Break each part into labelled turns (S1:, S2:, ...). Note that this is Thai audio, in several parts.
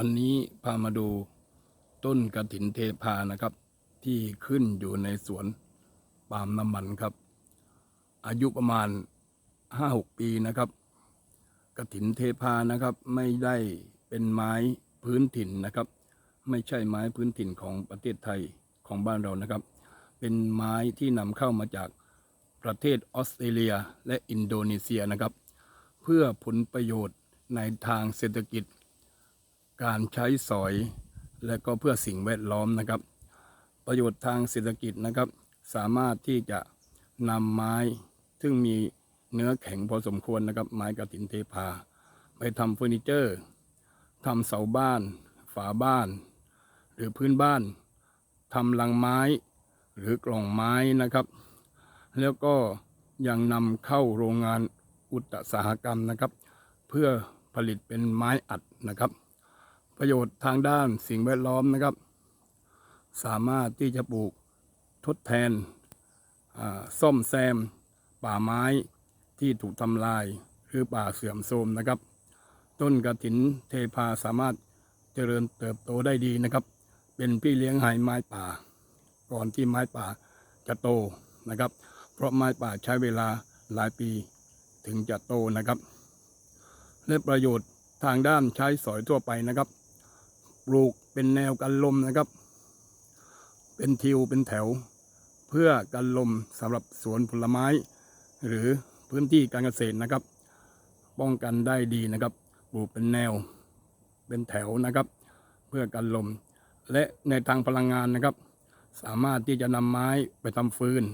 S1: วันนี้พามาดูต้นกระถินเทพานะครับ ที่ขึ้นอยู่ในสวนปาล์มน้ำมันครับ อายุประมาณห้าหกปีนะครับกระถินเทพานะครับไม่ได้เป็นไม้พื้นถิ่นนะครับ ไม่ใช่ไม้พื้นถิ่นของประเทศไทยของบ้านเรานะครับ เป็นไม้ที่นำเข้ามาจากประเทศออสเตรเลียและอินโดนีเซียนะครับ เพื่อผลประโยชน์ในทางเศรษฐกิจ การใช้สอย และก็เพื่อสิ่งแวดล้อมนะครับ ประโยชน์ทางเศรษฐกิจนะครับ สามารถที่จะนำไม้ซึ่งมีเนื้อแข็งพอสมควรนะครับ ไม้กระถินเทพา ไปทำเฟอร์นิเจอร์ทำเสาบ้าน ฝาบ้าน หรือพื้นบ้านทำลังไม้หรือกล่องไม้นะครับ แล้วก็ยังนำเข้าโรงงานอุตสาหกรรมนะครับ เพื่อผลิตเป็นไม้อัดนะครับ ประโยชน์ทางด้านสิ่งแวดล้อมนะครับ สามารถที่จะปลูกทดแทนซ่อมแซม ป่าไม้ที่ถูกทำลายหรือป่าเสื่อมโทรมนะครับ ต้นกระถินเทพาสามารถเจริญเติบโตได้ดีนะครับ เป็นพี่เลี้ยงไหไม้ป่า ก่อนที่ไม้ป่าจะโตนะครับ เพราะไม้ป่าใช้เวลาหลายปีถึงจะโตนะครับ และประโยชน์ทางด้านใช้สอยทั่วไปนะครับ ปลูกเป็นแนวกันลมนะครับ เป็นทิวเป็นแถว เพื่อกันลมสำหรับสวนผลไม้ หรือพื้นที่การเกษตรนะครับ ป้องกันได้ดีนะครับ ปลูกเป็นแนว เป็นแถวนะครับ เพื่อกันลม และในทางพลังงานนะครับ สามารถที่จะนำไม้ไปทำฟืน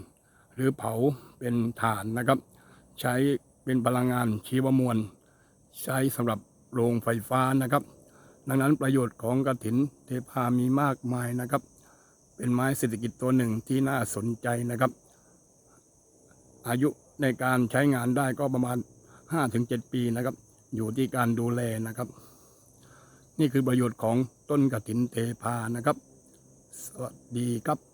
S1: หรือเผาเป็นถ่านนะครับ ใช้เป็นพลังงานชีวมวล ใช้สำหรับโรงไฟฟ้านะครับ ดังนั้นประโยชน์ของกระถินเทพามีมากมายนะครับ เป็นไม้เศรษฐกิจตัวหนึ่งที่น่าสนใจนะครับ อายุในการใช้งานได้ก็ประมาณ 5-7 ปีนะครับ อยู่ที่การดูแลนะครับ นี่คือประโยชน์ของต้นกระถินเทพานะครับ สวัสดีครับ